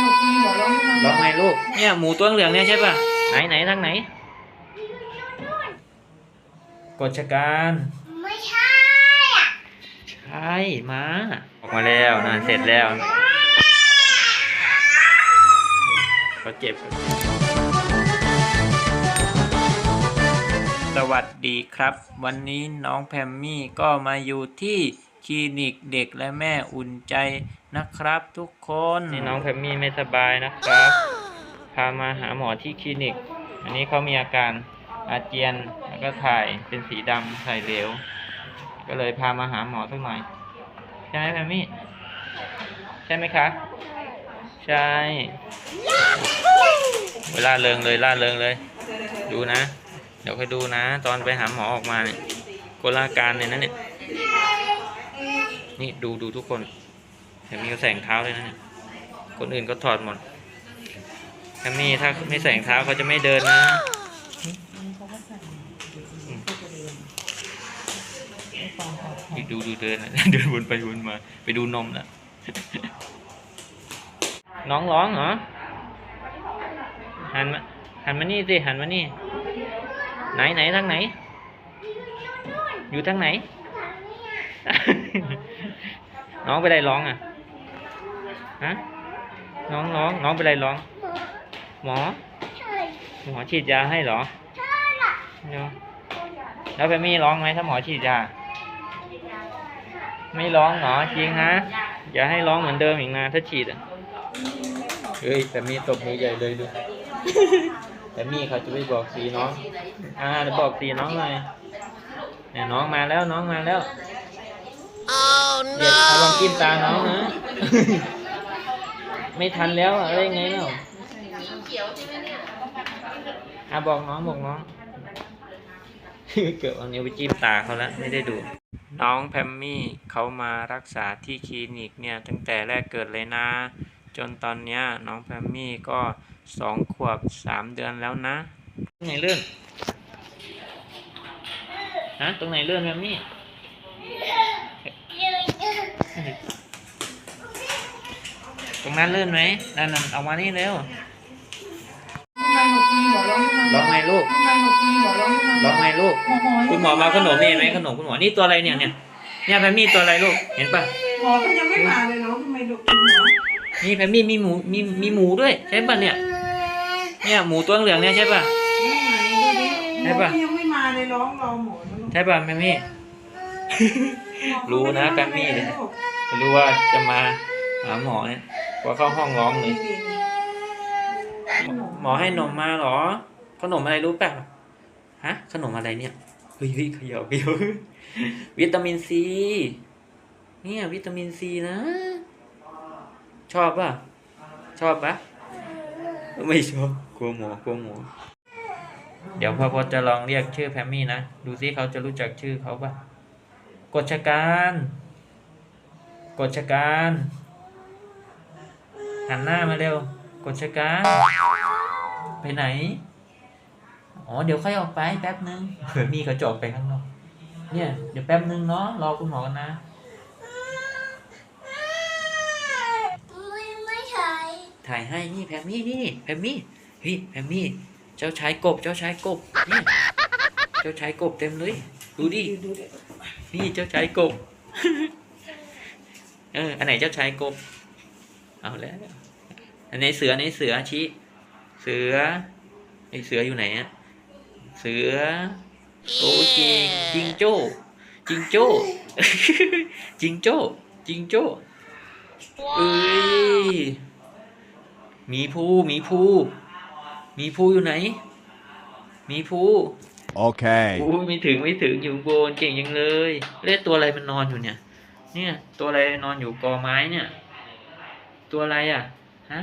หนูกินหัวร้องทำไมร้องไงลูก เนี่ยหมูตัวเหลืองเนี่ยใช่ป่ะ ไหนไหนทางไหน กดชะการ ไม่ใช่อะใช่มาออกมาแล้วนะเสร็จแล้วเขาเจ็บ สวัสดีครับ วันนี้น้องแพมมี่ก็มาอยู่ที่ คลินิกเด็กและแม่อุ่นใจนะครับทุกคนนี่น้องแพมมี่ไม่สบายนะครับ พามาหาหมอที่คลินิก อันนี้เขามีอาการอาเจียนแล้วก็ถ่ายเป็นสีดำถ่ายเหลว ก็เลยพามาหาหมอสักหน่อย ใช่ไหมแพมมี่ ใช่ไหมคะ ใช่ เวลาเริงเลยล่าเริงเลย ดูนะ เดี๋ยวค่อยดูนะ ตอนไปหาหมอออกมาเนี่ยโกลาการเลยนะเนี่ย นี่ดูดูทุกคนแฮมมี่ก็แสงเท้าเลยนะเนี่ยคนอื่นก็ถอดหมดแฮมมี่ถ้าไม่แสงเท้าเขาจะไม่เดินนะนี่ดูดูเดินนะเดินวนไปวนมา ไปดูนมนะน้องร้องเหรอหันมาหันมานี่สิหันมานี่ ไหนไหนทางไหน อยู่ทางไหน น้องไปไรร้องอะฮะน้องร้องน้องไปไรร้อง หมอใช่หมอฉีดยาให้เหรอใช่ล่ะเดี๋ยวแล้วแฟมี่ร้องไหมถ้าหมอฉีดยา ไม่ร้องเหรอจริงฮะอย่าให้ร้องเหมือนเดิมอีกนะถ้าฉีดอะเฮ้ยแต่มีตบมือใหญ่เลยดูแต่มี่เขาจะไปบอกสีน้อง อ่าเดี๋ยวบอกสีน้องหน่อยเนี่ยน้องมาแล้วน้องมาแล้ว เด็กเอาลองกินตาน้องนะ ไม่ทันแล้วอะอะไรไงเนาะอะบอกน้องบอกน้อง เกือบเอานิ้วไปจิ้มตาเขาแล้วไม่ได้ดู น้องแพมมี่เขามารักษาที่คลินิกเนี่ยตั้งแต่แรกเกิดเลยนะ จนตอนเนี้ยน้องแพมมี่ก็สองขวบสามเดือนแล้วนะ ตรงไหนเลื่อน ฮะ ตรงไหนเลื่อนแพมมี่ ตรงนั้นเลื่อนไหมนั่นน่ะเอามานี่เร็วทำไมหนูกินหัวร้องทำไมร้องไงลูกทำไมหนูกินหัวร้องทำไมร้องไงลูกหมอหมอคุณหมอมาขนมนี่เห็นไหมขนมคุณหมอ นี่ตัวอะไรเนี่ยเนี่ย เนี่ยแพมมี่ตัวอะไรลูก เห็นปะหมอก็ยังไม่มาเลยเนาะทำไมดูกินหมอ นี่แพมมี่มีหมู มีมีหมูด้วยใช่ปะเนี่ย เนี่ยหมูตัวเหลืองเนี่ยใช่ปะไม่ไหนดูดิหมใช่อปะก็ยังไม่มาเลยร้องรอหมอนะลูกใช่ปะแพมมี่ รู้นะแพมมี่เนี่ยรู้ว่าจะมาหาหมอเนี่ยพอเข้าห้องร้องเลย หมอให้นมมาเหรอ ขนมอะไรรู้ป่ะฮะ ขนมอะไรเนี่ยเฮ้ยเฮ้ยเขย่าเขย่าวิตามินซีเนี่ยวิตามินซีนะ ชอบป่ะ ชอบปะไม่ชอบกลัวหมอกลัวหมอเดี๋ยวพ่อพจน์จะลองเรียกชื่อแพมมี่นะ ดูซิเขาจะรู้จักชื่อเขาป่ะ กฎชการกฎชการหันหน้ามาเร็วกฎชการไปไหน อ๋อ เดี๋ยวค่อยออกไปแป๊บนึงเผื่อมีเขาจะออกไปข้างนอก เนี่ย เดี๋ยวแป๊บนึงเนาะ รอคุณหมอกันนะไม่ไม่ใช่ถ่ายให้ นี่แพมมี่นี่แพมมี่เฮ้ยแพมมี่ เจ้าชายกบ เจ้าชายกบเนี่ยเจ้าชายกบเต็มเลย ดูดิดูดิ นี่เจ้าชายกบ เออ อันไหนเจ้าชายกบ เอาแล้ว อันไหนเสืออันไหนเสือชี้ เสือไอเสืออยู่ไหนอะเสือ โอ้เก่งจิงโจ้ จิงโจ้ จิงโจ้ จิงโจ้ เอ้ย มีภูหมีภูหมีภูอยู่ไหน มีภู Okay. โอ้ยไม่ถึงไม่ถึงอยู่บนเก่งยังเลยเล่ตัวอะไรมันนอนอยู่เนี่ย เนี่ย ตัวอะไรนอนอยู่กอไม้เนี่ย ตัวอะไรอะฮะ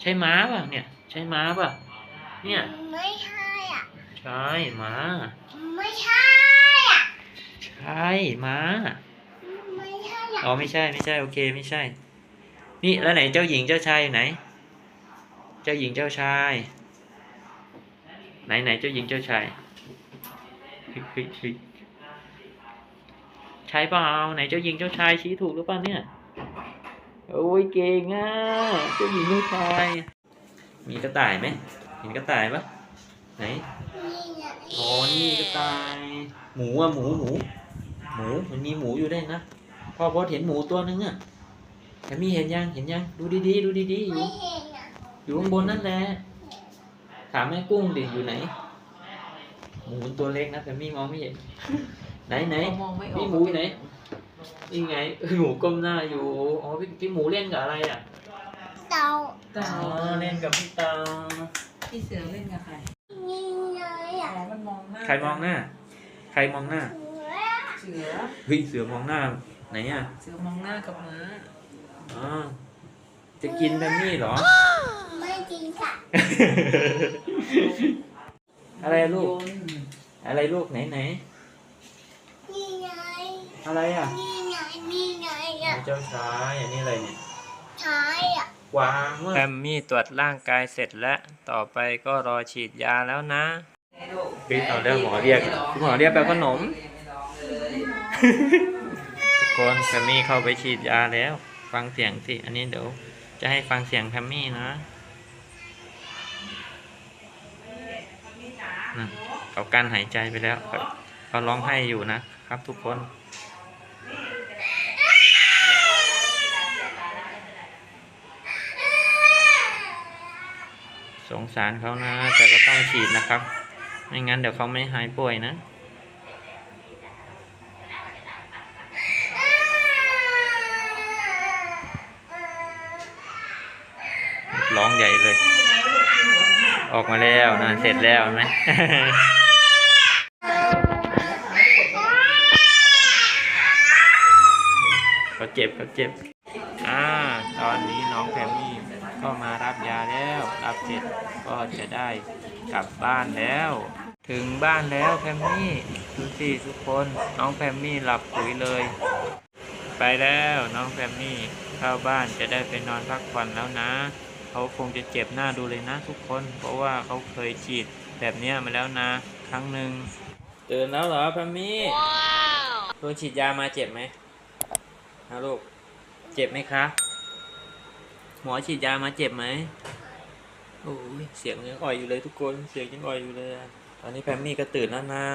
ใช่ม้าป่ะเนี่ย ใช่ม้าป่ะเนี่ยไม่ใช่อะใช่ม้าไม่ใช่อะใช่ม้าไม่ใช่อะอ๋อไม่ใช่ไม่ใช่โอเคไม่ใช่ นี่แล้วไหนเจ้าหญิงเจ้าชายอยู่ไหน เจ้าหญิงเจ้าชายไหนไหนเจ้าหญิงเจ้าชาย เฮ้ยเฮ้ยเฮ้ยใช่เปล่าไหนเจ้าหญิงเจ้าชายชี้ถูกหรือเปล่าเนี่ย โอ้ยเก่งอะเจ้าหมีลูกชาย มีกระต่ายไหมเห็นกระต่ายปะไหนอ๋อนี่กระต่าย หมูอะหมูหมูหมูมันมีหมูอยู่ได้นะพ่อพอเห็นหมูตัวนึงอะแต่มีเห็นยังเห็นยังดูดีๆดูดีๆอยู่ไม่เห็นอะอยู่ข้างบนนั่นแหละถามแม่กุ้งดิอยู่ไหน หมูตัวเล็กนะแต่มี่มองไม่เห็น ไหนไหนมองไม่ออกพี่หมูอยู่ไหนนี่ไงหมูก้มหน้าอยู่ อ๋อพี่พี่หมูเล่นกับอะไรอะ เต่าเต่าอ๋อเล่นกับพี่เตาพี่เสือเล่นกับใครนี่ไงอ๋อะอมันมองหน้าใครมองหน้า ใครมองหน้าเสือเสือ เฮ้ยเสือมองหน้า ไหนอะ เสือมองหน้ากับม้าอ๋อ จะกินแบมมี่เหรอ ไม่จริงค่ะ อะไรลูกยนต์อะไรลูกไหนไหน นี่ไง อะไรอะนี่ไง นี่ไงอะเจ้าชายอันนี้อะไรเนี่ยใช่อะกวางแพมมี่ตรวจร่างกายเสร็จแล้ว ต่อไปก็รอฉีดยาแล้วนะพี่เอาเรื่องหมอเรียกคุณหมอเรียกไปขนมทุกคนแพมมี่เข้าไปฉีดยาแล้ว ฟังเสียงสิ อันนี้เดี๋ยวจะให้ฟังเสียงแพมมี่นะนะ เขากั้นหายใจไปแล้วเขาร้องไห้อยู่นะครับทุกคนสงสารเขานะ แต่ก็ต้องฉีดนะครับ ไม่งั้นเดี๋ยวเขาไม่หายป่วยนะ ร้องใหญ่เลย ออกมาแล้วนะเสร็จแล้วไหมเขาเจ็บเขาเจ็บ อ่า ตอนนี้น้องแพมมี่ก็มารับยาแล้ว รับเสร็จก็จะได้กลับบ้านแล้ว ถึงบ้านแล้วแพมมี่ดูสิทุกคนน้องแพมมี่หลับปุ๋ยเลย ไปแล้วน้องแพมมี่เข้าบ้านจะได้ไปนอนพักผ่อนแล้วนะ เขาคงจะเจ็บหน้าดูเลยนะทุกคน เพราะว่าเขาเคยฉีดแบบเนี้ยมาแล้วนะ ครั้งหนึ่งตื่นแล้วเหรอแพมมี่โดนฉีดยามาเจ็บไหมนะลูก เจ็บไหมคะ หมอฉีดยามาเจ็บไหมโอ้ยเสียงยังอ่อยอยู่เลยทุกคน เสียงยังอ่อยอยู่เลยอะตอนนี้แพมมี่ก็ตื่นแล้วนะ